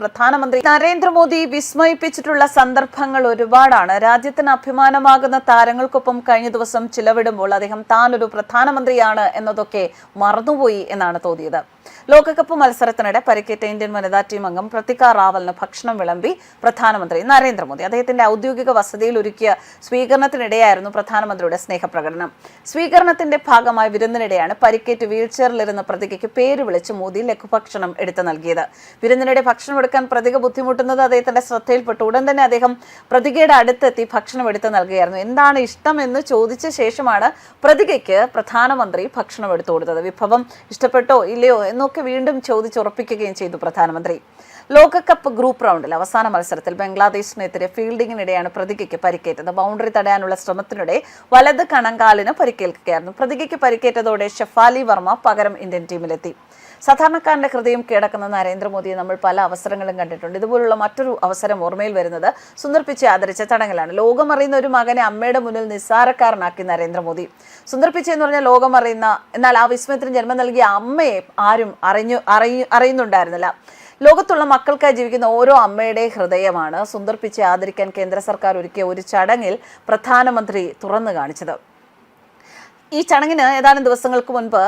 പ്രധാനമന്ത്രി നരേന്ദ്രമോദി വിസ്മയിപ്പിച്ചിട്ടുള്ള സന്ദർഭങ്ങൾ ഒരുപാടാണ്. രാജ്യത്തിന് അഭിമാനമാകുന്ന താരങ്ങൾക്കൊപ്പം കഴിഞ്ഞ ദിവസം ചിലവിടുമ്പോൾ അദ്ദേഹം താനൊരു പ്രധാനമന്ത്രിയാണ് എന്നതൊക്കെ മറന്നുപോയി എന്നാണ് തോന്നിയത്. ലോകകപ്പ് മത്സരത്തിനിടെ പരിക്കേറ്റ ഇന്ത്യൻ വനിതാ ടീം അംഗം പ്രതിക റാവലിന് ഭക്ഷണം വിളമ്പി പ്രധാനമന്ത്രി നരേന്ദ്രമോദി. അദ്ദേഹത്തിന്റെ ഔദ്യോഗിക വസതിയിൽ ഒരുക്കിയ സ്വീകരണത്തിനിടെയായിരുന്നു പ്രധാനമന്ത്രിയുടെ സ്നേഹപ്രകടനം. സ്വീകരണത്തിന്റെ ഭാഗമായി വിരുന്നിനിടെയാണ് പരിക്കേറ്റ് വീൽചെയറിലിരുന്ന പ്രതികയ്ക്ക് പേര് വിളിച്ച് മോദി ലഘുഭക്ഷണം എടുത്തു നൽകിയത്. വിരുന്നിനിടെ ഭക്ഷണം എടുക്കാൻ പ്രതിക ബുദ്ധിമുട്ടുന്നത് അദ്ദേഹത്തിന്റെ ശ്രദ്ധയിൽപ്പെട്ടു. ഉടൻ തന്നെ അദ്ദേഹം പ്രതികയുടെ അടുത്തെത്തി ഭക്ഷണം എടുത്തു നൽകുകയായിരുന്നു. എന്താണ് ഇഷ്ടം എന്ന് ചോദിച്ച ശേഷമാണ് പ്രതികയ്ക്ക് പ്രധാനമന്ത്രി ഭക്ഷണം എടുത്തു കൊടുത്തത്. വിഭവം ഇഷ്ടപ്പെട്ടോ ഇല്ലയോ എന്നൊക്കെ വീണ്ടും ചോദിച്ചുറപ്പിക്കുകയും ചെയ്തു പ്രധാനമന്ത്രി ലോകകപ്പ് ഗ്രൂപ്പ് റൗണ്ടിൽ അവസാന മത്സരത്തിൽ ബംഗ്ലാദേശിനെതിരെ ഫീൽഡിങ്ങിനിടെയാണ് പ്രതികയ്ക്ക് പരിക്കേറ്റത്. ബൗണ്ടറി തടയാനുള്ള ശ്രമത്തിനിടെ വലത് കണങ്കാലിന് പരിക്കേൽക്കുകയായിരുന്നു. പ്രതികയ്ക്ക് പരിക്കേറ്റതോടെ ഷെഫാലി വർമ്മ പകരം ഇന്ത്യൻ ടീമിലെത്തി. സാധാരണക്കാരന്റെ ഹൃദയം കീഴടക്കുന്ന നരേന്ദ്രമോദിയെ നമ്മൾ പല അവസരങ്ങളും കണ്ടിട്ടുണ്ട്. ഇതുപോലുള്ള മറ്റൊരു അവസരം ഓർമ്മയിൽ വരുന്നത് സുന്ദർ പിച്ചെ ആദരിച്ച ചടങ്ങിലാണ്. ലോകമറിയുന്ന ഒരു മകനെ അമ്മയുടെ മുന്നിൽ നിസ്സാരക്കാരനാക്കി നരേന്ദ്രമോദി. സുന്ദർ പിച്ചെ എന്ന് പറഞ്ഞാൽ ലോകമറിയുന്ന എന്നാൽ ആ വിസ്മയത്തിന് ജന്മം നൽകിയ അമ്മയെ ആരും അറിഞ്ഞു അറിയു അറിയുന്നുണ്ടായിരുന്നില്ല. ലോകത്തുള്ള മക്കൾക്കായി ജീവിക്കുന്ന ഓരോ അമ്മയുടെ ഹൃദയമാണ് സുന്ദർ പിച്ചെ ആദരിക്കാൻ കേന്ദ്ര സർക്കാർ ഒരുക്കിയ ഒരു ചടങ്ങിൽ പ്രധാനമന്ത്രി തുറന്നു കാണിച്ചത്. ഈ ചടങ്ങിന് ഏതാനും ദിവസങ്ങൾക്ക് മുൻപ്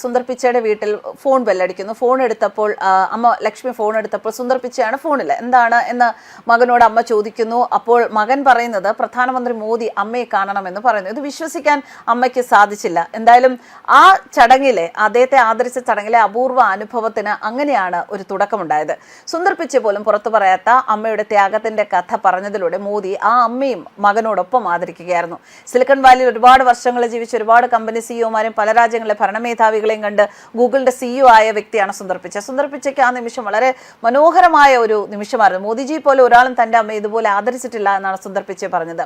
സുന്ദർ പിച്ചയുടെ വീട്ടിൽ ഫോൺ ബെല്ലടിക്കുന്നു. ഫോൺ എടുത്തപ്പോൾ അമ്മ ലക്ഷ്മി ഫോൺ എടുത്തപ്പോൾ സുന്ദർ പിച്ചയാണ് ഫോണിൽ. എന്താണ് എന്ന് മകനോട് അമ്മ ചോദിക്കുന്നു. അപ്പോൾ മകൻ പറയുന്നത് പ്രധാനമന്ത്രി മോദി അമ്മയെ കാണണമെന്ന് പറയുന്നു. ഇത് വിശ്വസിക്കാൻ അമ്മയ്ക്ക് സാധിച്ചില്ല. എന്തായാലും ആ ചടങ്ങിലെ അദ്ദേഹത്തെ ആദരിച്ച ചടങ്ങിലെ അപൂർവ അനുഭവത്തിന് അങ്ങനെയാണ് ഒരു തുടക്കമുണ്ടായത്. സുന്ദർ പിച്ച പോലും പുറത്തു പറയാത്ത അമ്മയുടെ ത്യാഗത്തിന്റെ കഥ പറഞ്ഞതിലൂടെ മോദി ആ അമ്മയും മകനോടൊപ്പം ആദരിക്കുകയായിരുന്നു. സിലിക്കൺ വാലിയിൽ ഒരുപാട് വർഷങ്ങൾ ജീവിച്ച ഒരുപാട് കമ്പനി സിഇഒമാരും പല രാജ്യങ്ങളിലെ ഭരണമേധാവികളെയും കണ്ട് ഗൂഗിളിന്റെ സിഇഒ ആയ വ്യക്തിയാണ് സുന്ദർ പിച്ച സുന്ദർ പിച്ചയ്ക്ക് ആ നിമിഷം വളരെ മനോഹരമായ ഒരു നിമിഷമായിരുന്നു. മോദിജി പോലെ ഒരാളും തന്റെ അമ്മയെ ഇതുപോലെ ആദരിച്ചിട്ടില്ല എന്നാണ് സുന്ദർ പിച്ചെ പറഞ്ഞത്.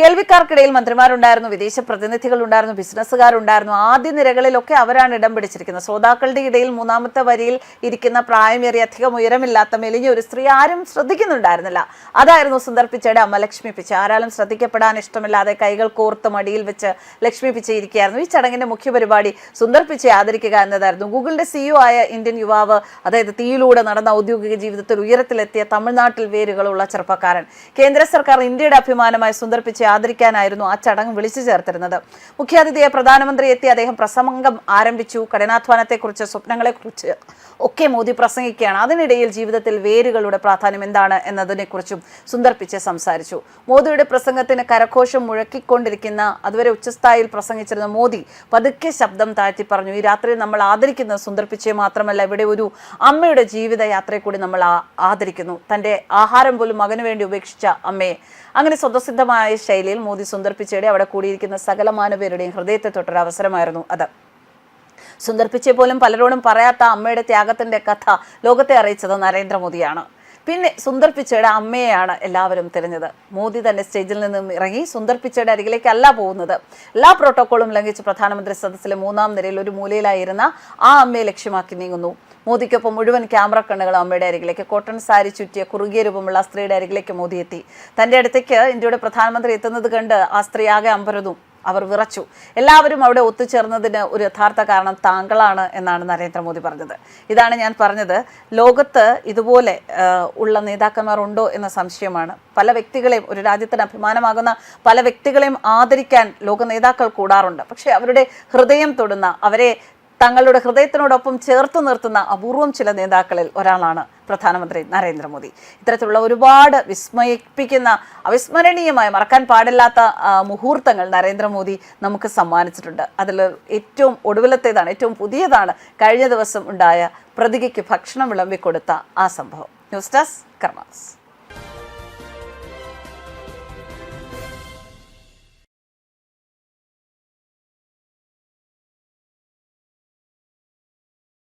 കേൾവിക്കാർക്കിടയിൽ മന്ത്രിമാരുണ്ടായിരുന്നു വിദേശ പ്രതിനിധികൾ ഉണ്ടായിരുന്നു ബിസിനസ്സുകാരുണ്ടായിരുന്നു. ആദ്യ നിരകളിലൊക്കെ അവരാണ് ഇടം പിടിച്ചിരിക്കുന്നത്. ശ്രോതാക്കളുടെ ഇടയിൽ മൂന്നാമത്തെ വരിയിൽ ഇരിക്കുന്ന പ്രായമേറിയ അധികം ഉയരമില്ലാത്ത മെലിഞ്ഞ ഒരു സ്ത്രീ ആരും ശ്രദ്ധിക്കുന്നുണ്ടായിരുന്നില്ല. അതായിരുന്നു സുന്ദർ പിച്ചയുടെ അമ്മ ലക്ഷ്മി പിച്ച. ആരാലും ശ്രദ്ധിക്കപ്പെടാൻ ഇഷ്ടമില്ലാതെ കൈകൾ കോർത്ത് മടിയിൽ വെച്ച് ലക്ഷ്മി പിച്ച ഇരിക്കുകയായിരുന്നു. ഈ ചടങ്ങിന്റെ മുഖ്യ പരിപാടി സുന്ദർ പിച്ചയെ ആദരിക്കുക എന്നതായിരുന്നു. ഗൂഗിളിന്റെ സിഇഒ ആയ ഇന്ത്യൻ യുവാവ് അതായത് തീയിലൂടെ നടന്ന ഔദ്യോഗിക ജീവിതത്തിൽ ഉയരത്തിലെത്തിയ തമിഴ്നാട്ടിൽ വേരുകളുള്ള ചെറുപ്പക്കാരൻ. കേന്ദ്ര സർക്കാർ ഇന്ത്യയുടെ അഭിമാനമായി സുന്ദർ പിച്ചയെ ആദരിക്കാനായിരുന്നു ആ ചടങ്ങ് വിളിച്ചു ചേർത്തിരുന്നത്. മുഖ്യാതിഥിയെ പ്രധാനമന്ത്രി എത്തി അദ്ദേഹം പ്രസംഗം ആരംഭിച്ചു. കഠിനാധ്വാനത്തെക്കുറിച്ച് സ്വപ്നങ്ങളെക്കുറിച്ച് ഒക്കെ മോദി പ്രസംഗിക്കുകയാണ്. അതിനിടയിൽ ജീവിതത്തിൽ വേരുകളുടെ പ്രാധാന്യം എന്താണ് എന്നതിനെക്കുറിച്ചും സുന്ദർ പിച്ചെ സംസാരിച്ചു. മോദിയുടെ പ്രസംഗത്തിന് കരഘോഷം മുഴക്കിക്കൊണ്ടിരിക്കുന്ന അതുവരെ ഉച്ചസ്ഥായിയിൽ പ്രസംഗിച്ചിരുന്ന മോദി പതുക്കെ ശബ്ദം താഴ്ത്തി പറഞ്ഞു ഈ രാത്രി നമ്മൾ ആദരിക്കുന്ന സുന്ദർ മാത്രമല്ല ഇവിടെ ഒരു അമ്മയുടെ ജീവിത യാത്രയെ കൂടി നമ്മൾ ആദരിക്കുന്നു. തന്റെ ആഹാരം പോലും മകനു വേണ്ടി ഉപേക്ഷിച്ച അമ്മയെ. അങ്ങനെ സ്വതസിദ്ധമായ ശൈലിയിൽ മോദി സുന്ദർ പിച്ചയുടെ അവിടെ കൂടിയിരിക്കുന്ന സകല മാനവരുടെയും ഹൃദയത്തെ തൊട്ടൊരു അവസരമായിരുന്നു അത്. സുന്ദർ പിച്ചെ പോലും പലരോടും പറയാത്ത അമ്മയുടെ ത്യാഗത്തിന്റെ കഥ ലോകത്തെ അറിയിച്ചത് നരേന്ദ്രമോദിയാണ്. പിന്നെ സുന്ദർ പിച്ചയുടെ അമ്മയെയാണ് എല്ലാവരും തിരഞ്ഞത്. മോദി തന്നെ സ്റ്റേജിൽ നിന്നും ഇറങ്ങി സുന്ദർ പിച്ചയുടെ അരികിലേക്കല്ല പോകുന്നത്. എല്ലാ പ്രോട്ടോക്കോളും ലംഘിച്ച് പ്രധാനമന്ത്രി സദസ്സിലെ മൂന്നാം നിരയിൽ ഒരു മൂലയിലായിരുന്ന ആ അമ്മയെ ലക്ഷ്യമാക്കി നീങ്ങുന്നു. മോദിക്കൊപ്പം മുഴുവൻ ക്യാമറ കണ്ണുകളും അമ്മയുടെ അരികിലേക്ക്. കോട്ടൺ സാരി ചുറ്റിയ കുറുകിയ രൂപമുള്ള സ്ത്രീയുടെ അരികിലേക്ക് മോദി എത്തി. തന്റെ അടുത്തേക്ക് ഇന്ത്യയുടെ പ്രധാനമന്ത്രി എത്തുന്നത് കണ്ട് ആ സ്ത്രീ ആകെ അമ്പരതും അവർ വിറച്ചു. എല്ലാവരും അവിടെ ഒത്തുചേർന്നതിന് ഒരു യഥാർത്ഥ കാരണം താങ്കളാണ് എന്നാണ് നരേന്ദ്രമോദി പറഞ്ഞത്. ഇതാണ് ഞാൻ പറഞ്ഞത്. ലോകത്ത് ഇതുപോലെ ഉള്ള നേതാക്കന്മാർ ഉണ്ടോ എന്ന സംശയമാണ്. പല വ്യക്തികളെയും ഒരു രാജ്യത്തിന് അഭിമാനമാകുന്ന പല വ്യക്തികളെയും ആദരിക്കാൻ ലോക നേതാക്കൾ കൂടാറുണ്ട്. പക്ഷേ അവരുടെ ഹൃദയം തൊടുന്ന അവരെ തങ്ങളുടെ ഹൃദയത്തിനോടൊപ്പം ചേർത്ത് നിർത്തുന്ന അപൂർവം ചില നേതാക്കളിൽ ഒരാളാണ് പ്രധാനമന്ത്രി നരേന്ദ്രമോദി. ഇത്തരത്തിലുള്ള ഒരുപാട് വിസ്മയിപ്പിക്കുന്ന അവിസ്മരണീയമായ മറക്കാൻ പാടില്ലാത്ത മുഹൂർത്തങ്ങൾ നരേന്ദ്രമോദി നമുക്ക് സമ്മാനിച്ചിട്ടുണ്ട്. അതിൽ ഏറ്റവും ഒടുവിലത്തേതാണ് ഏറ്റവും പുതിയതാണ് കഴിഞ്ഞ ദിവസം ഉണ്ടായ പ്രതികയ്ക്ക് ഭക്ഷണം വിളമ്പിക്കൊടുത്ത ആ സംഭവം. News desk karmas.